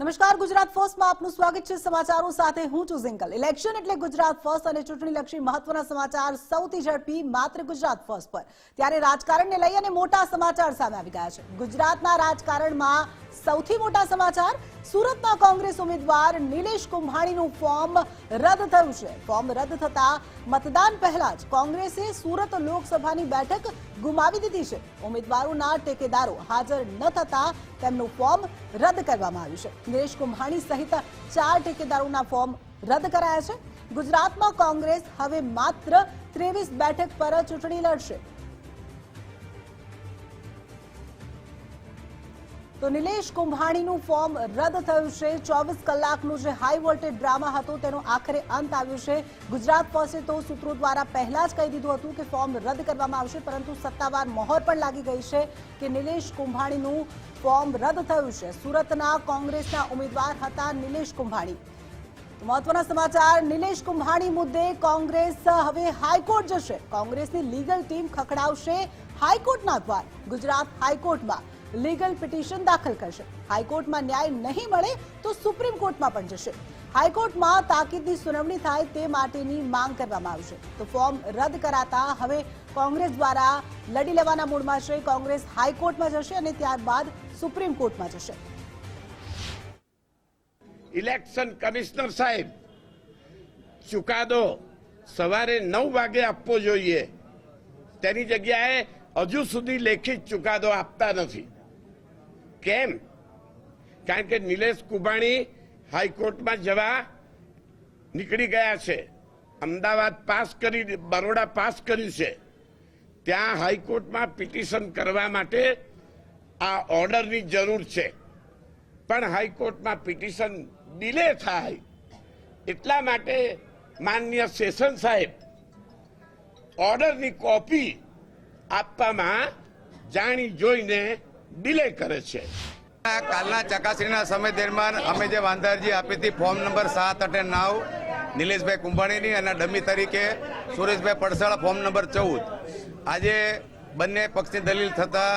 નમસ્કાર, ગુજરાત ફર્સ્ટમાં આપનું સ્વાગત છે સમાચારો સાથે હું છું ઝિંકલ. ઇલેક્શન એટલે ગુજરાત ફર્સ્ટ અને ચૂંટણીલક્ષી મહત્વના સમાચાર સૌથી ઝડપી માત્ર ગુજરાત ફર્સ્ટ પર. ત્યારે રાજકારણને લઈ અને મોટા સમાચાર સામે આવી ગયા છે. ગુજરાતના રાજકારણમાં સૌથી મોટા સમાચાર સુરતના કોંગ્રેસ ઉમેદવાર નિલેશ કુંભાણીનું ફોર્મ રદ થયું છે. ફોર્મ રદ થતા મતદાન પહેલા જ કોંગ્રેસે સુરત લોકસભાની બેઠક ગુમાવી દીધી છે. ઉમેદવારોના ટેકેદારો હાજર ન થતા તેમનું ફોર્મ રદ કરવામાં આવ્યું છે. નિલેશ કુંભાણી સહિત ચાર ટેકેદારોના ફોર્મ રદ કરાયા છે. ગુજરાતમાં કોંગ્રેસ હવે માત્ર ત્રેવીસ બેઠક પર ચૂંટણી લડશે. તો નિલેશ કુંભાણીનું ફોર્મ રદ થયું છે. ચોવીસ કલાકનું જે હાઈ વોલ્ટેજ ડ્રામા હતો, તેનો આખરે અંત આવ્યો છે. ગુજરાત ફર્સ્ટે તો સૂત્રો દ્વારા પહેલા જ કહી દીધું હતું કે ફોર્મ રદ કરવામાં આવશે, પરંતુ સત્તાવાર મોહર પણ લાગી ગઈ છે કે નિલેશ કુંભાણીનું ફોર્મ રદ થયું છે. સુરતના કોંગ્રેસના ઉમેદવાર હતા નિલેશ કુંભાણી. મહત્વના સમાચાર, નિલેશ કુંભાણી મુદ્દે કોંગ્રેસ હવે હાઈકોર્ટ જશે. કોંગ્રેસની લીગલ ટીમ ખખડાવશે હાઈકોર્ટના દ્વાર. ગુજરાત હાઈકોર્ટમાં લીગલ પિટિશન દાખલ કરશે. હાઈકોર્ટમાં ન્યાય નહીં મળે તો સુપ્રીમ કોર્ટમાં પણ જશે. હાઈકોર્ટમાં તાકીદની સુનાવણી થાય તે માટેની માંગ કરવામાં આવશે તો ફોર્મ રદ કરાતા હવે કોંગ્રેસ દ્વારા લડી લેવાના મૂડમાં છે. કોંગ્રેસ હાઈકોર્ટમાં જશે અને ત્યારબાદ સુપ્રીમ કોર્ટમાં જશે. ઇલેક્શન કમિશનર સાહેબ, ચુકાદો સવારે નવ વાગે આપવો જોઈએ. તેની જગ્યાએ હજુ સુધી લેખિત ચુકાદો આપતા નથી. કેમ? કારણ કે નિલેશ કુબાણી હાઈકોર્ટમાં જવા નીકળી ગયા છે. અમદાવાદ પાસ કરી, બરોડા પાસ કર્યું છે. ત્યાં હાઈકોર્ટમાં પિટિશન કરવા માટે આ ઓર્ડરની જરૂર છે. પણ હાઈકોર્ટમાં પિટિશન ડિલે થાય. એટલા માટે માન્ય સેશન સાહેબ, ઓર્ડરની કોપી આપવામાં જાણી જોઈને ડિલે કરે છે. કાલના ચકાસણીના સમય દરમિયાન અમે જે વાંધારજી આપી હતી ફોર્મ નંબર સાત અને નવ, નિલેશભાઈ કુંભાણીની અને ડમી તરીકે સુરેશભાઈ પડસાળા ફોર્મ નંબર ચૌદ. આજે બંને પક્ષની દલીલ થતા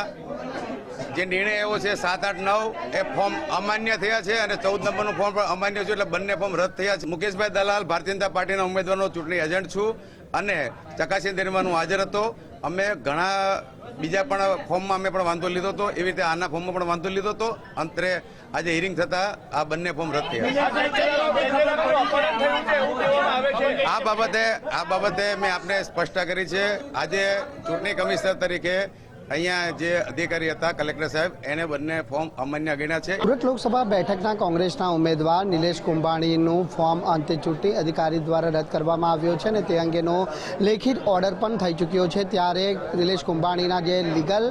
જે નિર્ણય એવો છે સાત આઠ નવ, એ ફોર્મ અમાન્ય થયા છે અને ચૌદ નંબરનું ફોર્મ પણ અમાન્ય છે, એટલે બંને ફોર્મ રદ થયા છે. મુકેશભાઈ દલાલ, ભારતીય જનતા પાર્ટીના ઉમેદવારનો ચૂંટણી એજન્ટ છું. અને ચકાસણી દરમિયાન હું હાજર હતો. અમે ઘણા બીજા પણ ફોર્મમાં અમે પણ વાંધો લીધો હતો. એવી રીતે આના ફોર્મમાં પણ વાંધો લીધો હતો. અંતરે આજે હિયરિંગ થતા આ બંને ફોર્મ રદ થયા. આ બાબતે આ બાબતે મેં આપને સ્પષ્ટતા કરી છે. આજે ચૂંટણી કમિશનર તરીકે અહીંયા જે અધિકારી હતા, કલેક્ટર સાહેબ, એને બંને ફોર્મ અમાન્ય ગણ્યા છે. સુરત લોકસભા બેઠકના કોંગ્રેસના ઉમેદવાર નિલેશ કુંભાણીનું ફોર્મ અંતે ચૂંટણી અધિકારી દ્વારા રદ કરવામાં આવ્યો છે અને તે અંગેનો લેખિત ઓર્ડર પણ થઈ ચૂક્યો છે. ત્યારે નિલેશ કુંભાણીના જે લીગલ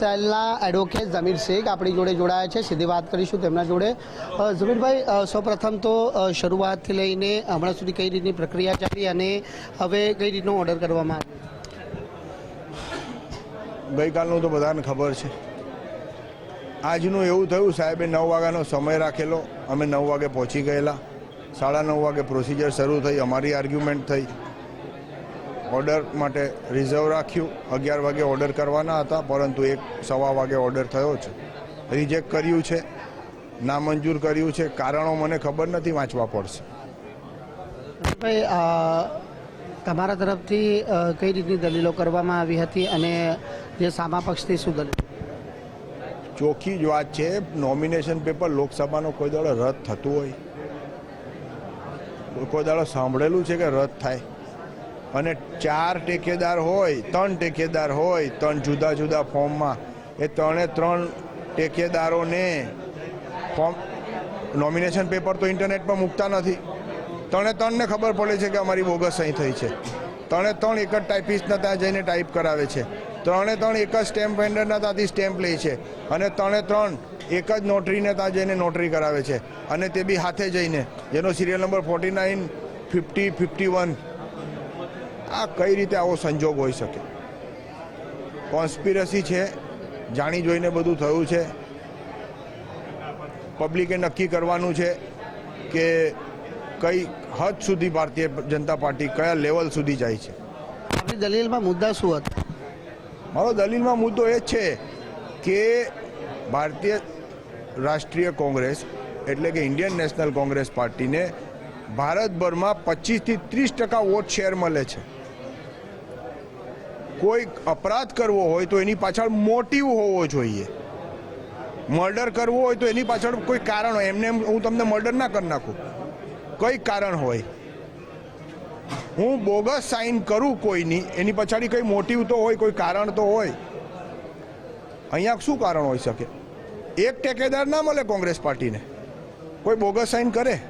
સેલના એડવોકેટ જમીર શેખ આપણી જોડે જોડાયા છે. સીધી વાત કરીશું તેમના જોડે. જમીરભાઈ સૌપ્રથમ તો શરૂઆતથી લઈને હમણાં સુધી કઈ રીતની પ્રક્રિયા ચાલી અને હવે કઈ રીતનો ઓર્ડર કરવામાં આવ્યો ગઈકાલનું તો બધાને ખબર છે. આજનું એવું થયું, સાહેબે નવ વાગ્યાનો સમય રાખેલો. અમે નવ વાગે પહોંચી ગયેલા. સાડા નવ વાગે પ્રોસિજર શરૂ થઈ, અમારી આર્ગ્યુમેન્ટ થઈ. ઓર્ડર માટે રિઝર્વ રાખ્યું. અગિયાર વાગે ઓર્ડર કરવાના હતા, પરંતુ એક સવા વાગે ઓર્ડર થયો છે. રિજેક્ટ કર્યું છે. નામંજૂર કર્યું છે. કારણો મને ખબર નથી, વાંચવા પડશે. ભાઈ તમારા તરફથી કઈ રીતની દલીલો કરવામાં આવી હતી અને જે સામા પક્ષથી શું ચોખ્ખી જ વાત છે નોમિનેશન પેપર લોકસભાનો કોઈ દાડો રદ થતું હોય. કોઈ દાડો સાંભળેલું છે કે રદ થાય. અને ચાર ટેકેદાર હોય, ત્રણ ટેકેદાર હોય, ત્રણ જુદા જુદા ફોર્મમાં, એ ત્રણે ત્રણ ટેકેદારોને ફોર્મ નોમિનેશન પેપર તો ઇન્ટરનેટ પર મૂકતા નથી. ત્રણે ત્રણને ખબર પડે છે કે અમારી બોગસ અહીં થઈ છે. ત્રણે ત્રણ એક જ ટાઈપિસ્ટના ત્યાં જઈને ટાઈપ કરાવે છે. ત્રણે ત્રણ એક જ સ્ટેમ્પ વેન્ડરના ત્યાંથી સ્ટેમ્પ લે છે. અને ત્રણે ત્રણ એક જ નોટરીને ત્યાં જઈને નોટરી કરાવે છે. અને તે બી હાથે જઈને. જેનો serial number forty nine fifty fifty one આ કઈ રીતે આવો સંજોગ હોઈ શકે? કોન્સ્પિરસી છે. જાણી જોઈને બધું થયું છે. પબ્લિકે નક્કી કરવાનું છે કે કઈ હદ સુધી ભારતીય જનતા પાર્ટી કયા લેવલ સુધી જાય છે? આપણી દલીલમાં મુદ્દા શું હતા? મારો દલીલમાં મુદ્દો એ છે કે ભારતીય રાષ્ટ્રીય કોંગ્રેસ એટલે કે ઇન્ડિયન નેશનલ કોંગ્રેસ પાર્ટીને ભારતભરમાં પચીસથી ત્રીસ ટકા વોટ શેર મળે છે. કોઈ અપરાધ કરવો હોય તો એની પાછળ મોટિવ હોવો જોઈએ. મર્ડર કરવો હોય તો એની પાછળ કોઈ કારણ હોય. એમને હું તમને મર્ડર ના કરી નાખું. કઈ કારણ હોય? હું બોગસ સાઇન કરું કોઈની, એની પછાડી કઈ મોટિવ તો હોય, કોઈ કારણ તો હોય. અહીંયા શું કારણ હોઈ શકે? એક ટેકેદાર ના મળે કોંગ્રેસ પાર્ટીને. કોઈ બોગસ સાઇન કરે?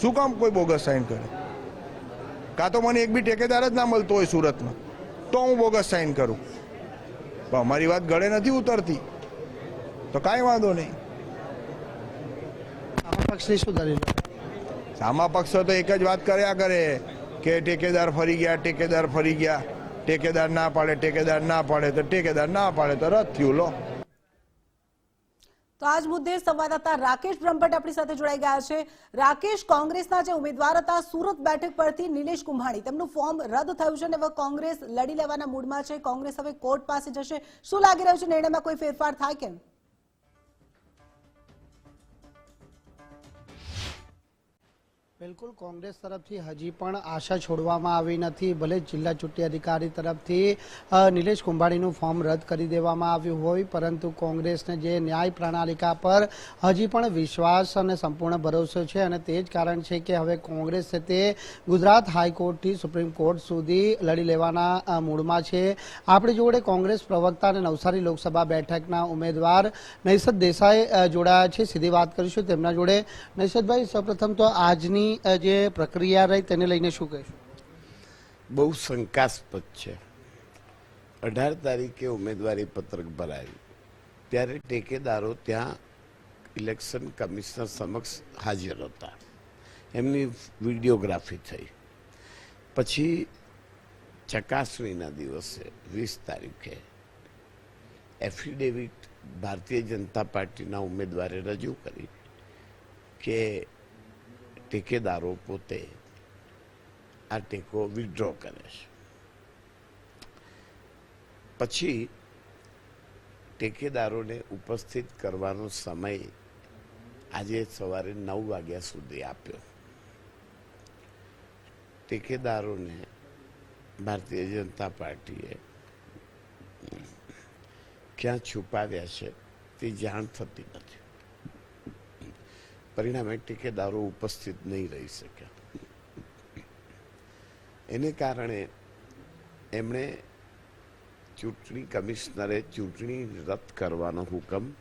શું કામ કોઈ બોગસ સાઇન કરે? કાં તો મને એક બી ટેકેદાર જ ના મળતો હોય સુરતમાં, તો હું બોગસ સાઇન કરું. પણ અમારી વાત ગળે નથી ઉતરતી. તો કાંઈ વાંધો નહીં. આમાં પક્ષની શું દલીલ સામા પક્ષો તો એક જ વાત કર્યા કરે કે ટેકેદાર ફરી ગયા, ટેકેદાર ફરી ગયા. ટેકેદાર ના પાડે, ટેકેદાર ના પાડે, તો ટેકેદાર ના પાડે, તો રદ થયું, લો. તો આજ મુદ્દે સંવાદદાતા રાકેશ બ્રહ્મભટ્ટ આપણી સાથે જોડાઈ ગયા છે. રાકેશ, કોંગ્રેસના જે ઉમેદવાર હતા, સુરત બેઠક પરથી નિલેશ કુંભાણી. તેમનું ફોર્મ રદ થયું છે અને હવે કોંગ્રેસ લડી લેવાના મૂડમાં છે. કોંગ્રેસ હવે કોર્ટ પાસે જશે. શું લાગી રહ્યું છે? નિર્ણયમાં કોઈ ફેરફાર થાય કેમ બિલકુલ કોંગ્રેસ તરફથી હજી પણ આશા છોડવામાં આવી નથી. ભલે જિલ્લા ચૂંટણી અધિકારી તરફથી નિલેશ કુંભાણીનું ફોર્મ રદ કરી દેવામાં આવ્યું હોય, પરંતુ કોંગ્રેસને જે ન્યાય પ્રણાલિકા પર હજી પણ વિશ્વાસ અને સંપૂર્ણ ભરોસો છે અને તે જ કારણ છે કે હવે કોંગ્રેસ તે ગુજરાત હાઈકોર્ટથી સુપ્રીમ કોર્ટ સુધી લડી લેવાના મૂળમાં છે. આપણી જોડે કોંગ્રેસ પ્રવક્તા અને નવસારી લોકસભા બેઠકના ઉમેદવાર નૈસદ દેસાઈ જોડાયા છે. સીધી વાત કરીશું તેમના જોડે. નૈસદભાઈ, સૌપ્રથમ તો આજની જે પ્રક્રિયા રહી તેને લઈને શું કહેશું? બહુ શંકાસ્પદ છે. અઢાર તારીખે ઉમેદવારી પત્રક ભરાયું. ત્યારે ટેકેદારો ત્યાં ઇલેક્શન કમિશનર સમક્ષ હાજર હતા. એમની વિડીયોગ્રાફી થઈ. પછી ચકાસણીના દિવસે વીસ તારીખે એફિડેવિટ ભારતીય જનતા પાર્ટીના ઉમેદવારે રજૂ કરી કે ટેકેદારો પોતે આ ટેકો વિથડ્રો કરે છે. પછી ટેકેદારોને ઉપસ્થિત કરવાનો સમય આજે સવારે નવ વાગ્યા સુધી આપ્યો. ટેકેદારોને ભારતીય જનતા પાર્ટીએ ક્યાં છુપાવ્યા છે તે જાણ થતી નથી. પરિણામે ટેકેદારો ઉપસ્થિત નહીં રહી શક્યા એને કારણે એમણે ચૂંટણી કમિશનરે ચૂંટણી રદ કરવાનો હુકમ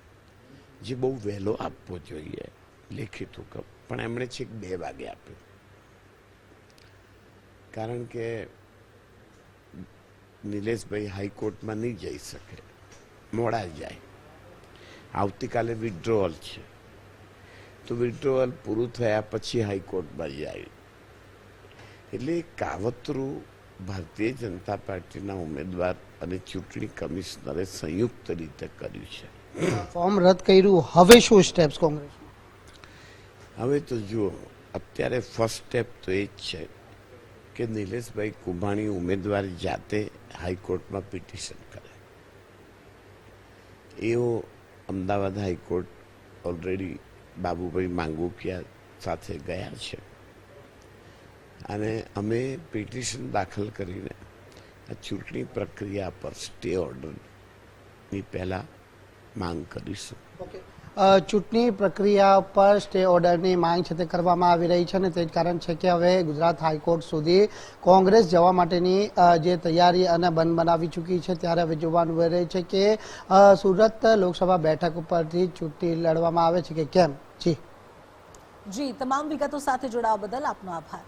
જે બહુ વહેલો આપવો જોઈએ, લેખિત હુકમ. પણ એમણે છેક બે વાગે આપ્યો. કારણ કે નિલેશભાઈ હાઈકોર્ટમાં નહીં જઈ શકે. મોડા જાય. આવતીકાલે વિડ્રોઅલ છે. તો વિડ્રોઅલ પૂરું થયા પછી હાઈકોર્ટમાં જાય એટલે કાવતરું ભારતીય જનતા પાર્ટીના ઉમેદવાર અને ચૂંટણી કમિશનરે સંયુક્ત રીતે કર્યું છે. ફોર્મ રદ કર્યું. હવે શું સ્ટેપ્સ કોંગ્રેસ? હવે તો જુઓ અત્યારે ફર્સ્ટ સ્ટેપ તો એ જ છે કે નિલેશભાઈ કુંભાણી ઉમેદવાર જાતે હાઈકોર્ટમાં પિટિશન કરે. એઓ Ahmedabad high court already Babubhai Mangukiya સાથે ગયા છે. અને અમે પિટિશન દાખલ કરીને આ ચૂંટણી પ્રક્રિયા પર સ્ટે ઓર્ડરની પહેલાં માંગ કરીશું. ચૂંટણી પ્રક્રિયા પર સ્ટે ઓર્ડરની માંગ છે તે કરવામાં આવી રહી છે અને તે કારણ છે કે હવે ગુજરાત હાઈકોર્ટ સુધી કોંગ્રેસ જવા માટેની જે તૈયારી અને બંધ બનાવી ચૂકી છે ત્યારે હવે જોવાનું રહે છે કે સુરત લોકસભા બેઠક ઉપરથી ચૂંટણી લડવામાં આવે છે કે કેમ? જી. જી, તમામ વિગતો સાથે જોડાવા બદલ આપનો આભાર.